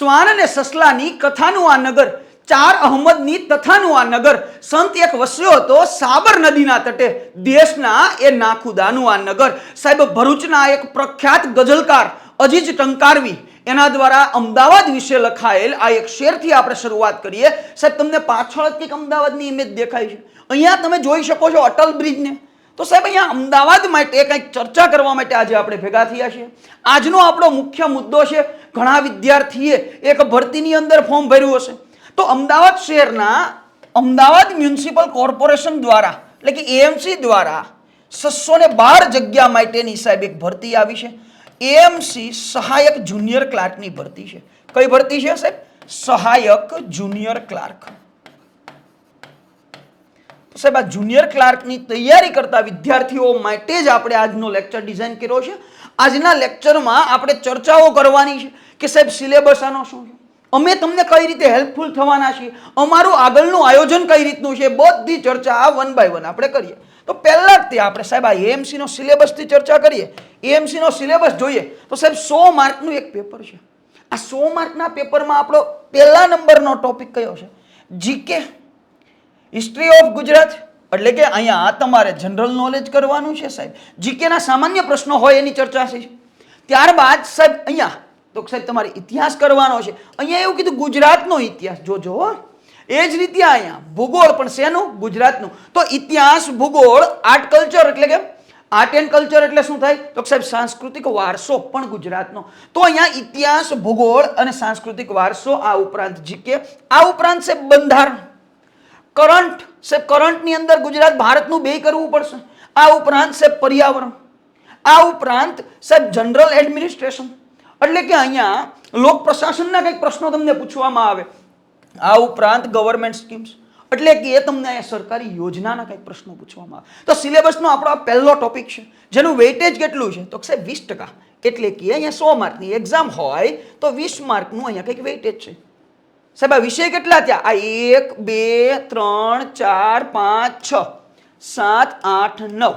શ્વાન અને સસલાની કથાનું આ નગર, ચાર અહમદની તથાનું આ નગર. સંત એક વસ્યો હતો, સાબર નદીના તટે. દેશના એ નાખુદાનું આ નગર. સાહેબ, ભરૂચના એક પ્રખ્યાત ગઝલકાર અજીજ ટંકારવી, એના દ્વારા અમદાવાદ વિશે લખાયેલ આ એક શેરથી આપણે શરૂઆત કરીએ. સાહેબ, તમને પાછળ કંઈક અમદાવાદની ઇમેજ દેખાય છે. અહીંયા તમે જોઈ શકો છો અટલ બ્રિજને. તો સાહેબ, અહીંયા અમદાવાદ માટે કંઈક ચર્ચા કરવા માટે આજે આપણે ભેગા થયા છીએ. આજનો આપણો મુખ્ય મુદ્દો છે ઘણા વિદ્યાર્થીએ એક ભરતીની અંદર ફોર્મ ભર્યું હશે. તો અમદાવાદ શહેરના અમદાવાદ મ્યુનિસિપલ કોર્પોરેશન દ્વારા, એટલે કે એએમસી દ્વારા છસો ને બાર જગ્યા માટેની સાહેબ એક ભરતી આવી છે. એએમસી સહાયક જુનિયર ક્લાર્કની ભરતી છે. કઈ ભરતી છે સાહેબ? સહાયક જુનિયર ક્લાર્ક. સાહેબ આ જુનિયર ક્લાર્કની તૈયારી કરતા વિદ્યાર્થીઓ માટે જ આપણે આજનો લેક્ચર ડિઝાઇન કર્યો છે. આજના લેક્ચરમાં આપણે ચર્ચાઓ કરવાની છે કે સાહેબ સિલેબસ આનો શું છે? અમે તમને કઈ રીતે હેલ્પફુલ થવાના છીએ? અમારું આગળનું આયોજન કઈ રીતનું છે? બધી ચર્ચા આ વન બાય વન આપણે કરીએ. તો પહેલા જ તે આપણે સાહેબ, આ એએમસીનો સિલેબસથી ચર્ચા કરીએ. એએમસીનો સિલેબસ જોઈએ. તો સાહેબ, સો માર્કનું એક પેપર છે. આ સો માર્કના પેપરમાં આપણો પહેલા નંબરનો ટોપિક કયો છે? જીકે હિસ્ટ્રી ઓફ ગુજરાત એટલે કે અહીંયા તમારે જનરલ નોલેજ કરવાનું છે સાહેબ. જીકેના સામાન્ય પ્રશ્નો હોય એની ચર્ચા છે. ત્યારબાદ સાહેબ, અહીંયા, તો સાહેબ તમારે ઇતિહાસ કરવાનો છે. અહીંયા એવું કીધું, ગુજરાતનો ઇતિહાસ. જોજો હો. એ જ રીતે અહીંયા, ભૂગોળ પણ શેનું ગુજરાતનું. તો ઇતિહાસ, ભૂગોળ આર્ટ કલ્ચર એટલે કે આર્ટ એન્ડ કલ્ચર એટલે શું થાય? તો સાહેબ, સાંસ્કૃતિક વારસો પણ ગુજરાતનો. તો અહીંયા ઇતિહાસ, ભૂગોળ અને સાંસ્કૃતિક વારસો આ ઉપરાંત, જીકે, આ ઉપરાંત છે બંધારણ. કરંટ સે કરંટની અંદર ગુજરાત ભારતનું બે કરવું પડશે. આ ઉપરાંત સે પર્યાવરણ. આ ઉપરાંત, સાહેબ, જનરલ એડમિનિસ્ટ્રેશન. એટલે કે અહીંયા લોક પ્રશાસનના કંઈક પ્રશ્નો તમને પૂછવામાં આવે. આ ઉપરાંત ગવર્મેન્ટ સ્કીમ્સ એટલે કે એ તમને સરકારી યોજનાના કંઈક પ્રશ્નો પૂછવામાં આવે. તો સિલેબસનો આપણો પહેલો ટોપિક છે. જેનું વેઇટેજ કેટલું છે? તો સાહેબ, વીસ ટકા. એટલે કે અહીંયા સો માર્કની એક્ઝામ હોય, તો વીસ માર્કનું અહીંયા કંઈક વેઇટેજ છે. સાહેબ, આ વિષય કેટલા થયા? આ એક, બે, ત્રણ, ચાર, પાંચ, છ, સાત, આઠ, નવ.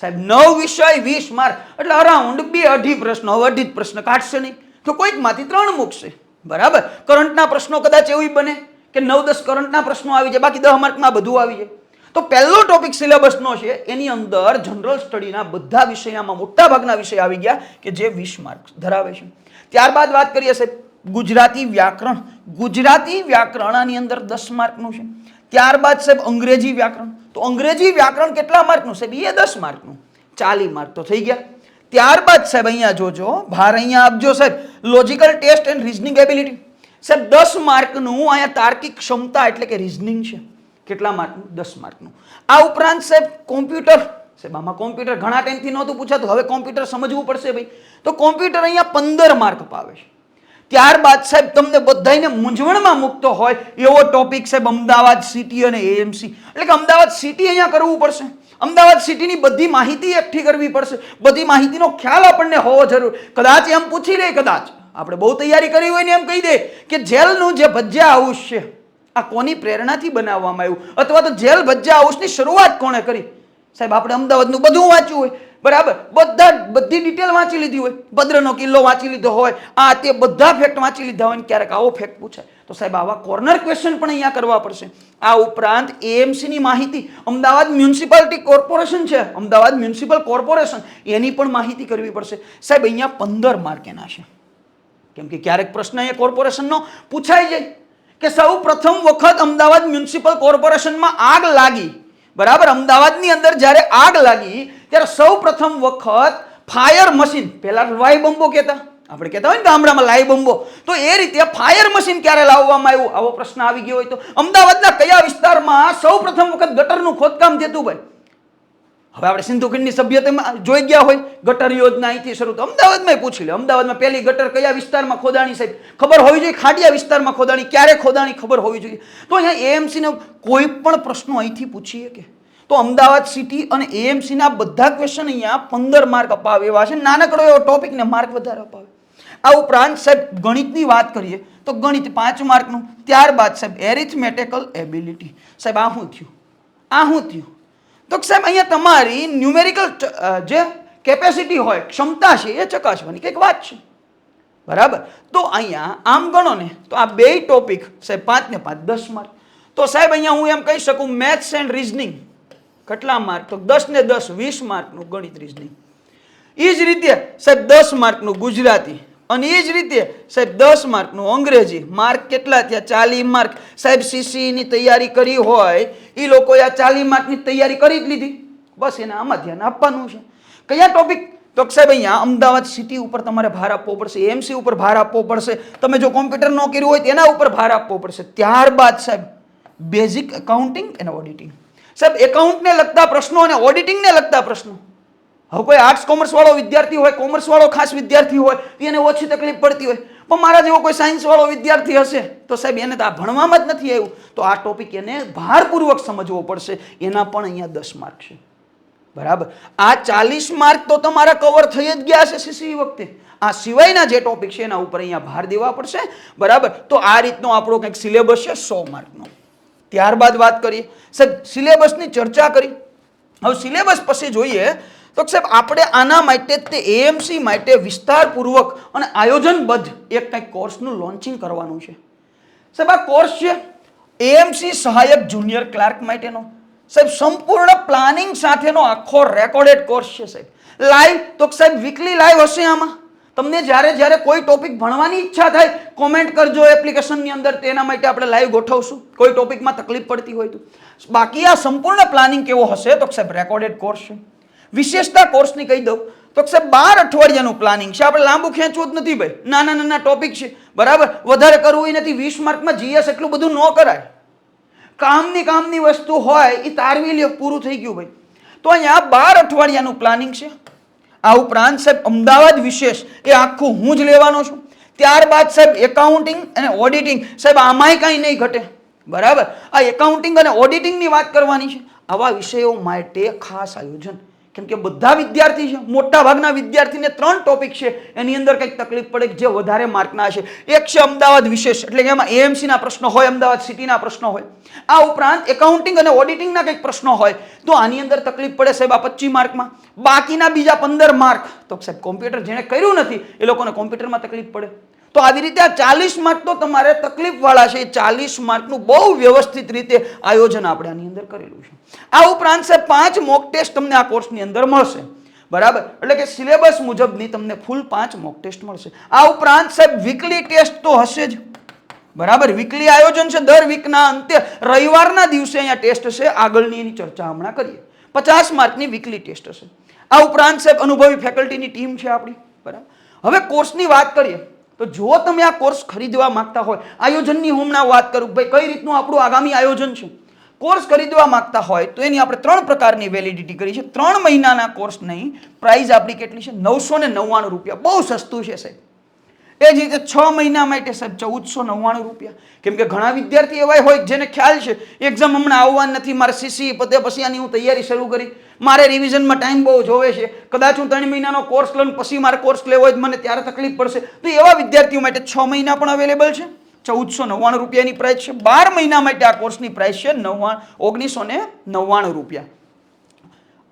સાહેબ, નવ વિષય, વીસ માર્ક. એટલે અરાઉન્ડ બે અઢી પ્રશ્નો. હવે અઢી પ્રશ્ન કાઢશે નહીં. તો કોઈકમાંથી ત્રણ મૂકશે. બરાબર? કરંટના પ્રશ્નો કદાચ એવું બને કે નવ, દસ કરંટના પ્રશ્નો આવી જાય, બાકી દહ માર્કમાં બધું આવી જાય. તો પહેલો ટોપિક સિલેબસનો છે. એની અંદર જનરલ સ્ટડીના બધા વિષયમાં મોટા ભાગના વિષય આવી ગયા કે જે વીસ માર્ક્સ ધરાવે છે. ત્યારબાદ વાત કરીએ સાહેબ ગુજરાતી વ્યાકરણ ગુજરાતી વ્યાકરણ આની અંદર દસ માર્કનું છે. ત્યારબાદ સાહેબ અંગ્રેજી વ્યાકરણ. તો અંગ્રેજી વ્યાકરણ કેટલા માર્કનું? સાહેબ, એ દસ માર્કનું. ચાલી માર્ક તો થઈ ગયા. ત્યારબાદ સાહેબ અહીંયા જોજો, ભાર અહીંયા આપજો સાહેબ. Logical test and reasoning ability સાહેબ, દસ માર્કનું અહીંયા તાર્કિક ક્ષમતા એટલે કે રિઝનિંગ છે. કેટલા માર્કનું? દસ માર્કનું. આ ઉપરાંત સાહેબ કોમ્પ્યુટર. સાહેબ, આમાં કોમ્પ્યુટર ઘણા ટાઈમથી નહોતું પૂછાતું. હવે કોમ્પ્યુટર સમજવું પડશે ભાઈ. તો કોમ્પ્યુટર અહીંયા પંદર માર્ક અપાવે છે. ત્યારબાદ સાહેબ તમને બધાને મૂંઝવણમાં મૂકતો હોય એવો ટોપિક સાહેબ અમદાવાદ સિટી અને એએમસી એટલે કે અમદાવાદ સિટી અહીંયા કરવું પડશે. અમદાવાદ સિટીની બધી માહિતી એકઠી કરવી પડશે. બધી માહિતીનો ખ્યાલ આપણને હોવો જરૂર. કદાચ એમ પૂછી લે, કદાચ. આપણે બહુ તૈયારી કરી હોય ને એમ કહી દે કે જેલનું જે ભજ્યા હાઉસ છે, આ કોની પ્રેરણાથી બનાવવામાં આવ્યું? અથવા તો જેલ ભજ્જા હાઉસની શરૂઆત કોણે કરી? સાહેબ, આપણે અમદાવાદનું બધું વાંચ્યું હોય. બરાબર? બધા બધી ડિટેલ વાંચી લીધી હોય. ભદ્રનો કિલ્લો વાંચી લીધો હોય. આ તે બધા ફેક્ટ વાંચી લીધા હોય ને ક્યારેક આવો ફેક્ટ પૂછાય તો સાહેબ, આવા કોર્નર ક્વેશ્ચન પણ અહીંયા કરવા પડશે. આ ઉપરાંત એએમસીની માહિતી. અમદાવાદ મ્યુનિસિપાલિટી કોર્પોરેશન છે. અમદાવાદ મ્યુનિસિપલ કોર્પોરેશન એની પણ માહિતી કરવી પડશે. સાહેબ, અહીંયા પંદર માર્ક એના છે. કેમ કે ક્યારેક પ્રશ્ન અહીંયા કોર્પોરેશનનો પૂછાઈ જાય. કે સૌ પ્રથમ વખત અમદાવાદ મ્યુનિસિપલ કોર્પોરેશનમાં આગ લાગી. બરાબર? અમદાવાદની અંદર જ્યારે આગ લાગી, ત્યારે સૌ પ્રથમ વખત ફાયર મશીન પહેલા વાય બંબો કહેતા, આપણે કહેતા હોય ને ગામડામાં લાઈ બંબો, તો એ રીતે ફાયર મશીન ક્યારે લાવવામાં આવ્યું? આવો પ્રશ્ન આવી ગયો હોય તો. અમદાવાદના કયા વિસ્તારમાં સૌ પ્રથમ વખત ગટરનું ખોદકામ થતું ભાઈ હવે આપણે સિંધુ ખીણની સભ્યતામાં જોઈ ગયા હોય, ગટર યોજના અહીંથી શરૂ તો અમદાવાદમાં પૂછી લે અમદાવાદમાં પહેલી ગટર કયા વિસ્તારમાં? ખોદાણી સાહેબ. ખબર હોવી જોઈએ ખાડિયા વિસ્તારમાં ખોદાણી, ક્યારે ખોદાણી ખબર હોવી જોઈએ? તો અહીંયા એએમસીને કોઈ પણ પ્રશ્નો અહીંથી પૂછીએ કે? તો અમદાવાદ સિટી અને એએમસીના બધા ક્વેશ્ચન અહીંયા પંદર માર્ક અપાવે એવા છે. નાનકડો એવો ટોપિકને માર્ક વધારે અપાવે. આ ઉપરાંત સાહેબ ગણિતની વાત કરીએ, તો ગણિત પાંચ માર્કનું. ત્યારબાદ સાહેબ એરિથમેટિકલ એબિલિટી સાહેબ, આ શું થયું? આ શું થયું? તો સાહેબ, અહીંયા તમારી ન્યુમેરિકલ જે કેપેસિટી હોય, ક્ષમતા છે, એ ચકાસવાની કંઈક વાત છે. બરાબર? તો અહીંયા આમ ગણો ને, તો આ બે ટોપિક સાહેબ, પાંચ ને પાંચ, દસ માર્ક તો સાહેબ, અહીંયા હું એમ કહી શકું મેથ્સ એન્ડ રિઝનિંગ કેટલા માર્ક તો દસ ને દસ, વીસ માર્કનું ગણિત રિઝનિંગ એ જ રીતે, સાહેબ, દસ માર્કનું ગુજરાતી. અને એ જ રીતે સાહેબ દસ માર્કનું અંગ્રેજી માર્ક કેટલા થયા? ચાલીસ માર્ક. સાહેબ સીસીની તૈયારી કરી હોય એ લોકોએ આ ચાલીસ માર્કની તૈયારી કરી જ લીધી. બસ એને આમાં ધ્યાન આપવાનું છે. કયા ટોપિક તો સાહેબ અહીંયા અમદાવાદ સિટી ઉપર તમારે ભાર આપવો પડશે એમસી ઉપર ભાર આપવો પડશે. તમે જો કોમ્પ્યુટર ન કર્યું હોય તેના ઉપર ભાર આપવો પડશે. ત્યારબાદ સાહેબ બેઝિક એકાઉન્ટિંગ એન્ડ ઓડિટિંગ સાહેબ એકાઉન્ટને લગતા પ્રશ્નો અને ઓડિટિંગને લગતા પ્રશ્નો. હવે કોઈ આર્ટ્સ કોમર્સ વાળો વિદ્યાર્થી હોય કોમર્સ વાળો ખાસ વિદ્યાર્થી હોય એને ઓછી તકલીફ પડતી હોય. પણ મારા જેવો કોઈ સાયન્સ વાળો વિદ્યાર્થી હશે, તો સાહેબ એને તો આ ભણવામાં જ નથી આવ્યું. તો આ ટોપિક એને ભારપૂર્વક સમજવો પડશે. એના પણ અહીંયા દસ માર્ક છે. બરાબર? આ ચાલીસ માર્ક તો તમારા કવર થઈ જ ગયા છે સીસી વખતે. આ સિવાયના જે ટોપિક છે, એના ઉપર અહીંયા ભાર દેવા પડશે. બરાબર? તો આ રીતનો આપણો કંઈક સિલેબસ છે, સો માર્કનો ત્યારબાદ વાત કરીએ. સાહેબ સિલેબસની ચર્ચા કરી. હવે સિલેબસ પછી જોઈએ તો સાહેબ, આપણે આના માટે તે એએમસી માટે વિસ્તારપૂર્વક અને આયોજનબદ્ધ એક કંઈક કોર્સનું લોન્ચિંગ કરવાનું છે. સાહેબ, આ કોર્સ છે એએમસી સહાયક જુનિયર ક્લાર્ક માટેનો. સાહેબ, સંપૂર્ણ પ્લાનિંગ સાથેનો આખો રેકોર્ડેડ કોર્સ છે, સાહેબ. લાઈવ તો સાહેબ વીકલી લાઈવ હશે આમાં. તમને જ્યારે જ્યારે કોઈ ટોપિક ભણવાની ઈચ્છા થાય કોમેન્ટ કરજો એપ્લિકેશનની અંદર, તેના માટે આપણે લાઈવ ગોઠવશું. કોઈ ટોપિકમાં તકલીફ પડતી હોય તો. બાકી આ સંપૂર્ણ પ્લાનિંગ કેવો હશે? તો સાહેબ રેકોર્ડેડ કોર્સ છે. વિશેષતા કોર્સની કહી દઉં. તો સાહેબ, બાર અઠવાડિયાનું પ્લાનિંગ છે. આપણે લાંબુ ખેંચવું જ નથી ભાઈ. નાના નાના ટોપિક છે. બરાબર? વધારે કરવું એ નથી. વીસ માર્કમાં જીએસ એટલું બધું ન કરાય. કામની કામની વસ્તુ હોય એ તારવી લ્યો, પૂરું થઈ ગયું ભાઈ. તો અહીંયા બાર અઠવાડિયાનું પ્લાનિંગ છે. આ ઉપરાંત સાહેબ, અમદાવાદ વિશેષ, એ આખું હું જ લેવાનો છું. ત્યારબાદ સાહેબ એકાઉન્ટિંગ અને ઓડિટિંગ સાહેબ, આમાંય કાંઈ નહીં ઘટે. બરાબર? આ એકાઉન્ટિંગ અને ઓડિટિંગની વાત કરવાની છે. આવા વિષયો માટે ખાસ આયોજન. કેમ કે બધા વિદ્યાર્થી છે મોટા ભાગના વિદ્યાર્થીને ત્રણ ટોપિક છે. એની અંદર કંઈક તકલીફ પડે જે વધારે માર્કના છે. એક છે અમદાવાદ વિશેષ, એટલે કે એમાં એએમસીના પ્રશ્નો હોય, અમદાવાદ સિટીના પ્રશ્નો હોય. આ ઉપરાંત એકાઉન્ટિંગ અને ઓડિટિંગના કંઈક પ્રશ્નો હોય. તો આની અંદર તકલીફ પડે સાહેબ આ પચીસ માર્કમાં. બાકીના બીજા પંદર માર્ક. તો સાહેબ કોમ્પ્યુટર જેણે કર્યું નથી, એ લોકોને કોમ્પ્યુટરમાં તકલીફ પડે. તો આવી રીતે આ ચાલીસ માર્ક તો તમારે તકલીફવાળા છે. એ ચાલીસ માર્કનું બહુ વ્યવસ્થિત રીતે આયોજન આપણે આની અંદર કરેલું છે. આ ઉપરાંત સાહેબ પાંચ મોક ટેસ્ટ તમને આ કોર્સની અંદર મળશે. બરાબર? એટલે કે સિલેબસ મુજબની તમને ફૂલ પાંચ મોક ટેસ્ટ મળશે. આ ઉપરાંત સાહેબ વીકલી ટેસ્ટ તો હશે જ. બરાબર? વીકલી આયોજન છે. દર વીકના અંતે રવિવારના દિવસે અહીંયા ટેસ્ટ છે. આગળની એની ચર્ચા હમણાં કરીએ. પચાસ માર્કની વીકલી ટેસ્ટ હશે. આ ઉપરાંત સાહેબ અનુભવી ફેકલ્ટીની ટીમ છે આપણી. બરાબર? હવે કોર્સની વાત કરીએ. તો જો તમે આ કોર્સ ખરીદવા માંગતા હોય, આયોજનની હમણાં વાત કરું ભાઈ કઈ રીતનું આપણું આગામી આયોજન છે? કોર્સ ખરીદવા માંગતા હોય તો એની આપણે ત્રણ પ્રકારની વેલિડિટી કરી છે. ત્રણ મહિનાના કોર્સ નહીં પ્રાઇસ આપણી કેટલી છે? નવસો ને નવ્વાણું રૂપિયા. બહુ સસ્તું છે સાહેબ. એ જ રીતે છ મહિના માટે સાહેબ ચૌદસો નવ્વાણું રૂપિયા. કેમ કે ઘણા વિદ્યાર્થી એવા હોય જેને ખ્યાલ છે એક્ઝામ હમણાં આવવાનું નથી, મારે સીસી પતે પછી આની હું તૈયારી શરૂ કરી. મારે રિવિઝનમાં ટાઈમ બહુ જોવે છે. કદાચ હું ત્રણ મહિનાનો કોર્સ લઉં પછી મારે કોર્સ લેવો હોય મને ત્યારે તકલીફ પડશે. તો એવા વિદ્યાર્થીઓ માટે છ મહિના પણ અવેલેબલ છે. ચૌદસો નવ્વાણું રૂપિયાની પ્રાઇસ છે. બાર મહિના માટે આ કોર્સની પ્રાઇસ છે નવ્વાણ, ઓગણીસો ને નવ્વાણું રૂપિયા.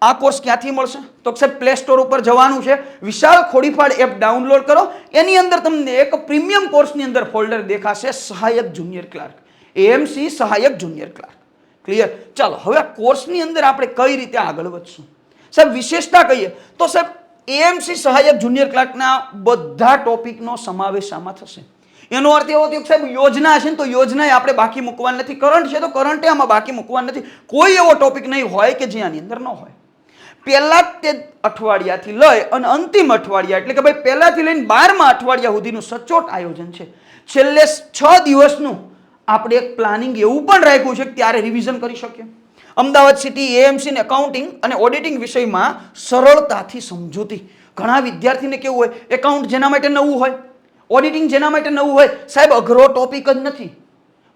આ કોર્સ ક્યાંથી મળશે? તો સાહેબ પ્લે સ્ટોર ઉપર જવાનું છે. વિશાળ ખોડીફાડ એપ ડાઉનલોડ કરો. એની અંદર તમને એક પ્રીમિયમ કોર્સની અંદર ફોલ્ડર દેખાશે, સહાયક જુનિયર ક્લાર્ક એએમસી સહાયક જુનિયર ક્લાર્ક ક્લિયર ચાલો, હવે આ કોર્સની અંદર આપણે કઈ રીતે આગળ વધશું? સાહેબ, વિશેષતા કહીએ. તો સાહેબ એએમસી સહાયક જુનિયર ક્લાર્કના બધા ટોપિકનો સમાવેશ આમાં થશે. એનો અર્થ એવો થયો કે સાહેબ, યોજના છે ને તો યોજના આપણે બાકી મૂકવાની નથી. કરંટ છે તો કરંટે આમાં બાકી મૂકવાની નથી. કોઈ એવો ટોપિક નહીં હોય કે જે આની અંદર ન હોય. પહેલા તે અઠવાડિયાથી લઈ અને અંતિમ અઠવાડિયા એટલે કે ભાઈ પહેલાથી લઈને બારમા અઠવાડિયા સુધીનું સચોટ આયોજન છે. છેલ્લે છ દિવસનું આપણે એક પ્લાનિંગ એવું પણ રાખ્યું છે કે ત્યારે રિવિઝન કરી શકીએ. અમદાવાદ સિટી એએમસી ને એકાઉન્ટિંગ અને ઓડિટિંગ વિષયમાં સરળતાથી સમજૂતી. ઘણા વિદ્યાર્થીને કેવું હોય એકાઉન્ટ જેના માટે નવું હોય ઓડિટિંગ જેના માટે નવું હોય, સાહેબ, અઘરો ટોપિક જ નથી.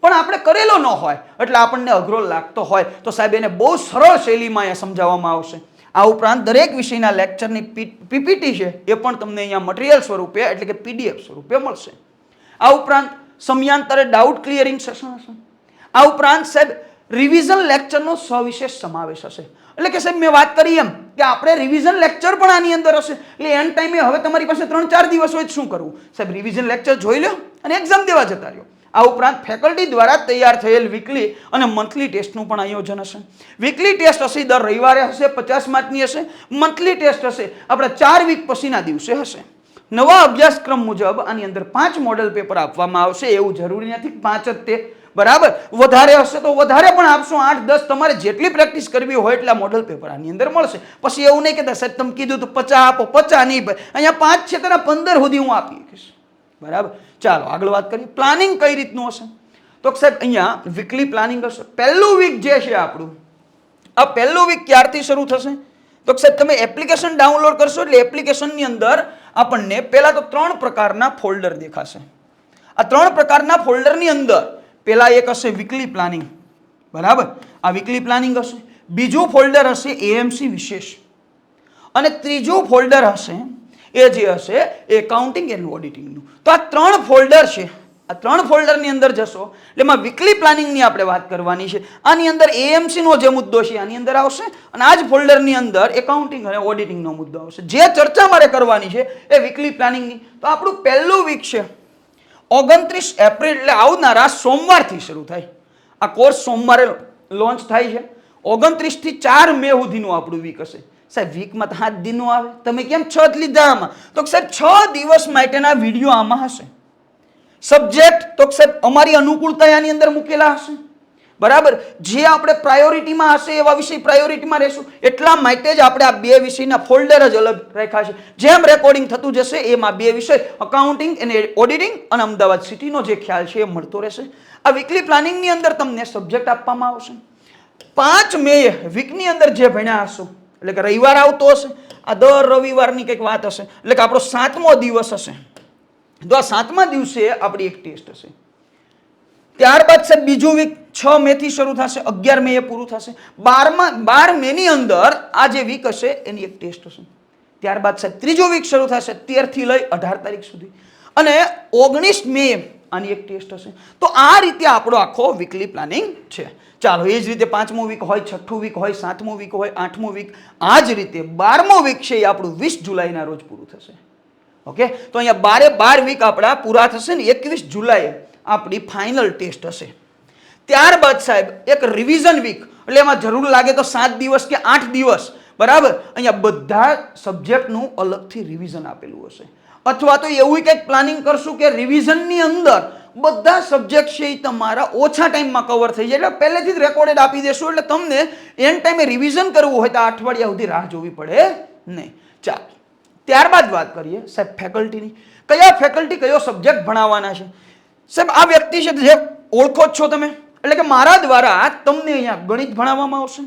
પણ આપણે કરેલો ન હોય, એટલે આપણને અઘરો લાગતો હોય, તો સાહેબ, એને બહુ સરળ શૈલીમાં અહીંયા સમજાવવામાં આવશે. આ ઉપરાંત દરેક વિષયના લેક્ચરની પીપીટી છે, એ પણ તમને અહીંયા મટીરિયલ સ્વરૂપે, એટલે કે પીડીએફ સ્વરૂપે મળશે. આ ઉપરાંત સમયાંતરે ડાઉટ ક્લિયરિંગ સેશન હશે. આ ઉપરાંત સાહેબ રિવિઝન લેક્ચરનો સવિશેષ સમાવેશ હશે. એટલે કે સાહેબ, મેં વાત કરી એમ કે આપણે રિવિઝન લેક્ચર પણ આની અંદર હશે. એટલે એન્ડ ટાઈમે હવે તમારી પાસે ત્રણ ચાર દિવસ હોય શું કરવું? સાહેબ રિવિઝન લેક્ચર જોઈ લો અને એક્ઝામ દેવા જતા રહ્યો. આ ઉપરાંત ફેકલ્ટી દ્વારા તૈયાર થયેલ વીકલી અને મંથલી ટેસ્ટનું પણ આયોજન હશે. વીકલી ટેસ્ટ હશે દર રવિવારે હશે, પચાસ માર્કની હશે મંથલી ટેસ્ટ હશે. આપણે ચાર વીક પછીના દિવસે હશે. નવા અભ્યાસક્રમ મુજબ આની અંદર પાંચ મોડેલ પેપર આપવામાં આવશે, એવું જરૂરી નથી પાંચ જ તે. બરાબર? વધારે હશે તો વધારે પણ આપશો. આઠ, દસ તમારે જેટલી પ્રેક્ટિસ કરવી હોય એટલા મોડલ પેપર આની અંદર મળશે. પછી એવું નહીં કે સાહેબ તમે કીધું તો પચા આપો પચા નહીં ભાઈ. અહીંયા પાંચ છે, તેના પંદર સુધી હું આપી શકીશ. બરાબર? ચાલો, આગળ વાત કરીએ. પ્લાનિંગ કઈ રીતનું હશે? તો સાહેબ, અહીંયા વીકલી પ્લાનિંગ હશે. પહેલું વીક જે છે આપણું, આ પહેલું વીક ક્યારથી શરૂ થશે? તો સાહેબ, તમે એપ્લિકેશન ડાઉનલોડ કરશો એટલે એપ્લિકેશનની અંદર આપણને પહેલાં તો ત્રણ પ્રકારના ફોલ્ડર દેખાશે. આ ત્રણ પ્રકારના ફોલ્ડરની અંદર પહેલાં એક હશે વીકલી પ્લાનિંગ બરાબર? આ વીકલી પ્લાનિંગ હશે. બીજું ફોલ્ડર હશે એએમસી વિશેષ. અને ત્રીજું ફોલ્ડર હશે એ જે હશે એ એકાઉન્ટિંગ એન્ડ ઓડિટિંગનું તો આ ત્રણ ફોલ્ડર છે. આ ત્રણ ફોલ્ડરની અંદર જશો. એટલે એમાં વીકલી પ્લાનિંગની આપણે વાત કરવાની છે. આની અંદર એએમસીનો જે મુદ્દો છે આની અંદર આવશે અને આ જ ફોલ્ડરની અંદર એકાઉન્ટિંગ અને ઓડિટિંગનો મુદ્દો આવશે. જે ચર્ચા મારે કરવાની છે એ વીકલી પ્લાનિંગની તો આપણું પહેલું વીક છે. ઓગણત્રીસ એપ્રિલ, એટલે આવનારા સોમવારથી શરૂ થાય. આ કોર્સ સોમવારે લોન્ચ થાય છે. ઓગણત્રીસથી ચાર મે સુધીનું આપણું વીક હશે. સાહેબ વીકમાં તો સાત દિનો આવે. તમે કેમ છ જ લીધા આમાં? તો સાહેબ, છ દિવસ માટેના વીડિયો આમાં હશે. સબ્જેક્ટ તો સાહેબ, અમારી અનુકૂળતા આની અંદર મૂકેલા હશે. બરાબર? જે આપણે પ્રાયોરિટીમાં હશે, એવા વિષય પ્રાયોરિટીમાં રહેશું. એટલા માટે જ આપણે આ બે વિષયના ફોલ્ડર જ અલગ રાખ્યા છે. જેમ રેકોર્ડિંગ થતું જશે, એમાં બે વિષય અકાઉન્ટિંગ અને ઓડિટિંગ અને અમદાવાદ સિટીનો જે ખ્યાલ છે, એ મળતો રહેશે. આ વીકલી પ્લાનિંગની અંદર તમને સબ્જેક્ટ આપવામાં આવશે. પાંચ મે વીકની અંદર જે ભણ્યા હશો એટલે કે રવિવાર આવતો હશે, આ દર રવિવારની કંઈક વાત હશે, એટલે કે આપણો સાતમો દિવસ હશે. તો આ સાતમા દિવસે આપણી એક ટેસ્ટ હશે. ત્યારબાદ સાહેબ બીજું વીક છ મેથી શરૂ થશે, અગિયાર મે એ પૂરું થશે. બારમા, બાર મેની અંદર આ જે વીક હશે, એની એક ટેસ્ટ હશે. ત્યારબાદ સાહેબ ત્રીજો વીક શરૂ થશે, તેરથી લઈ અઢાર તારીખ સુધી. અને ઓગણીસ મે આની એક ટેસ્ટ હશે. તો આ રીતે આપણો આખો વીકલી પ્લાનિંગ છે. ચાલો, એ જ રીતે પાંચમું વીક હોય, છઠ્ઠું વીક હોય, સાતમું વીક હોય, આઠમું વીક આ જ રીતે બારમું વીક છે એ આપણું વીસ જુલાઈના રોજ પૂરું થશે. ઓકે? તો અહીંયા બારે બાર વીક આપણા પૂરા થશે ને, એકવીસ જુલાઈએ આપણી ફાઇનલ ટેસ્ટ હશે. ત્યારબાદ સાહેબ, એક રિવિઝન વીક એટલે એમાં જરૂર લાગે તો સાત દિવસ કે આઠ દિવસ, બરાબર? અહીંયા બધા સબ્જેક્ટનું અલગથી રિવિઝન આપેલું હશે. અથવા તો એવું કંઈક પ્લાનિંગ કરશું કે રિવિઝનની અંદર બધા સબ્જેક્ટ છે એ તમારા ઓછા ટાઈમમાં કવર થઈ જાય. એટલે પહેલેથી જ રેકોર્ડેડ આપી દેશું. એટલે તમને એન ટાઈમે રિવિઝન કરવું હોય તો અઠવાડિયા સુધી રાહ જોવી પડે નહીં. ચાલો. ત્યારબાદ વાત કરીએ સાહેબ ફેકલ્ટીની કયા ફેકલ્ટી કયો સબ્જેક્ટ ભણાવવાના છે? સાહેબ, આ વ્યક્તિ છે જે ઓળખો જ છો તમે. એટલે કે મારા દ્વારા તમને અહીંયા ગણિત ભણાવવામાં આવશે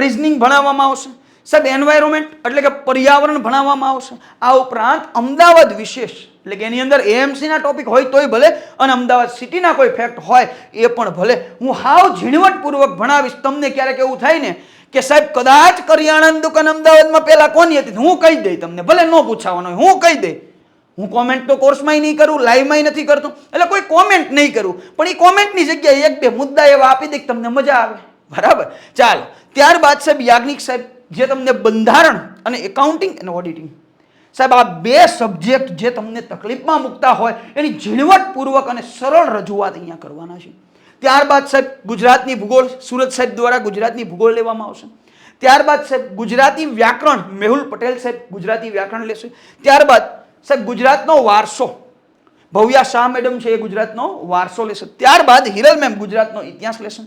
રિઝનિંગ ભણાવવામાં આવશે, સાહેબ એન્વાયરમેન્ટ એટલે કે પર્યાવરણ ભણાવવામાં આવશે. આ ઉપરાંત અમદાવાદ વિશેષ એટલે કે એની અંદર એએમસીના ટોપિક હોય તોય ભલે, અને અમદાવાદ સિટીના કોઈ ફેક્ટ હોય એ પણ ભલે. હું હાવ ઝીણવટપૂર્વક ભણાવીશ, તમને ક્યારેક એવું થાય ને કે સાહેબ, કદાચ કરિયાણાની દુકાન અમદાવાદમાં પહેલાં કોની હતી? હું કહી દઈ તમને, ભલે ન પૂછાવાનું હું કહી દઈ. હું કોમેન્ટ તો કોર્સમાંય નહીં કરું લાઈવમાંય નથી કરતો. એટલે કોઈ કોમેન્ટ નહીં કરું. પણ એ કોમેન્ટની જગ્યાએ એક બે મુદ્દા એવા આપી દે તમને મજા આવે. બરાબર? ચાલો. ત્યારબાદ સાહેબ, યાજ્ઞિક સાહેબ, જે તમને બંધારણ અને એકાઉન્ટિંગ અને ઓડિટિંગ સાહેબ, આ બે સબ્જેક્ટ જે તમને તકલીફમાં મૂકતા હોય, એની ઝીણવટપૂર્વક અને સરળ રજૂઆત અહીંયા કરવાના છે. ત્યારબાદ સાહેબ, ગુજરાતની ભૂગોળ, સુરત સાહેબ દ્વારા ગુજરાતની ભૂગોળ લેવામાં આવશે. ત્યારબાદ સાહેબ, ગુજરાતી વ્યાકરણ, મેહુલ પટેલ સાહેબ ગુજરાતી વ્યાકરણ લેશે. ત્યારબાદ સાહેબ, ગુજરાતનો વારસો, ભવ્યા શાહ મેડમ છે એ ગુજરાતનો વારસો લેશે. ત્યારબાદ હિરલ મેમ ગુજરાતનો ઇતિહાસ લેશે.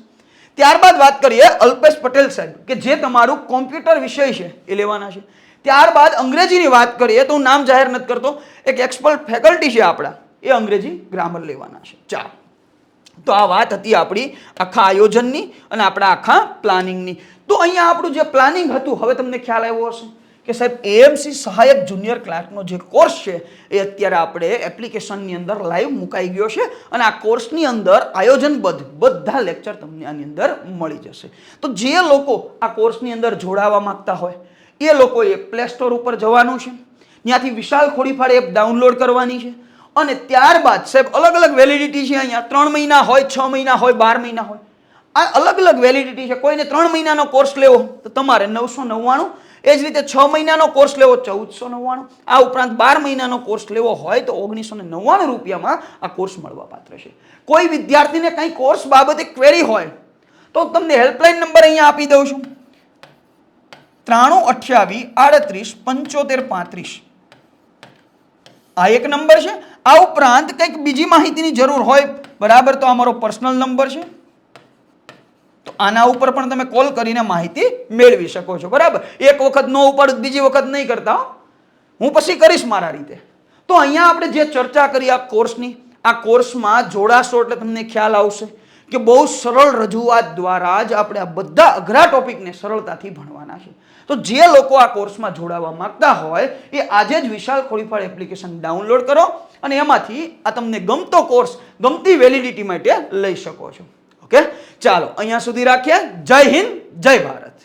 ત્યારબાદ વાત કરીએ અલ્પેશ પટેલ સાહેબ, કે જે તમારું કોમ્પ્યુટર વિષય છે એ લેવાના છે. ત્યારબાદ અંગ્રેજીની વાત કરીએ તો હું નામ જાહેર નથી કરતો, એક એક્સપર્ટ ફેકલ્ટી છે આપણા, એ અંગ્રેજી ગ્રામર લેવાના છે. ચાલો. તો આ વાત હતી આપણી આખા આયોજનની અને આપણા આખા પ્લાનિંગની તો અહીંયા આપણું જે પ્લાનિંગ હતું, હવે તમને ખ્યાલ આવ્યો હશે કે સાહેબ એએમસી સહાયક જુનિયર ક્લાર્કનો જે કોર્સ છે, એ અત્યારે આપણે એપ્લિકેશનની અંદર લાઈવ મુકાઈ ગયો છે અને આ કોર્સની અંદર આયોજનબદ્ધ બધા લેક્ચર તમને આની અંદર મળી જશે. તો જે લોકો આ કોર્સની અંદર જોડાવા માંગતા હોય એ લોકોએ પ્લે સ્ટોર ઉપર જવાનું છે. ત્યાંથી વિશાલ ખોડીફાળ એપ ડાઉનલોડ કરવાની છે. અને ત્યારબાદ સાહેબ અલગ અલગ વેલિડિટી છે અહીંયા. ત્રણ મહિના હોય, છ મહિના હોય, બાર મહિના હોય. આ અલગ અલગ વેલિડિટી છે. કોઈને ત્રણ મહિનાનો કોર્સ લેવો તો તમારે નવસો નવ્વાણું. એ જ રીતે છ મહિનાનો કોર્સ લેવો ચૌદસો નવ્વાણું. આ ઉપરાંત બાર મહિનાનો કોર્સ લેવો હોય, તો ઓગણીસો ને નવ્વાણું રૂપિયામાં આ કોર્સ મળવા પાત્ર છે. કોઈ વિદ્યાર્થીને કંઈ કોર્સ બાબતે ક્વેરી હોય, તો તમને હેલ્પલાઇન નંબર અહીંયા આપી દઉં છું. ત્રાણું અઠ્યાવીસ આડત્રીસ પંચોતેર પાંત્રીસ. આ એક નંબર છે. આ ઉપરાંત કંઈક બીજી માહિતીની જરૂર હોય, બરાબર, તો આ મારો પર્સનલ નંબર છે. તો આના ઉપર પણ તમે કોલ કરીને માહિતી મેળવી શકો છો, બરાબર? એક વખત નો ઉપાડું, બીજી વખત નહીં કરતા, હું. પછી કરીશ મારા રીતે. તો અહીંયા આપણે જે ચર્ચા કરી આ કોર્સની આ કોર્સમાં જોડાશો એટલે તમને ખ્યાલ આવશે. કે બહુ સરળ રજૂઆત દ્વારા જ આપણે આ બધા અઘરા ટોપિકને સરળતાથી ભણવાના છે. તો જે લોકો આ કોર્સમાં જોડાવા માંગતા હોય, એ આજે જ વિશાલ ખોડીફાળ એપ્લિકેશન ડાઉનલોડ કરો અને એમાંથી આ તમને ગમતો કોર્સ, ગમતી વેલિડિટી માટે લઈ શકો છો. ઓકે? ચાલો, અહીંયા સુધી રાખીએ. જય હિન્દ, જય ભારત.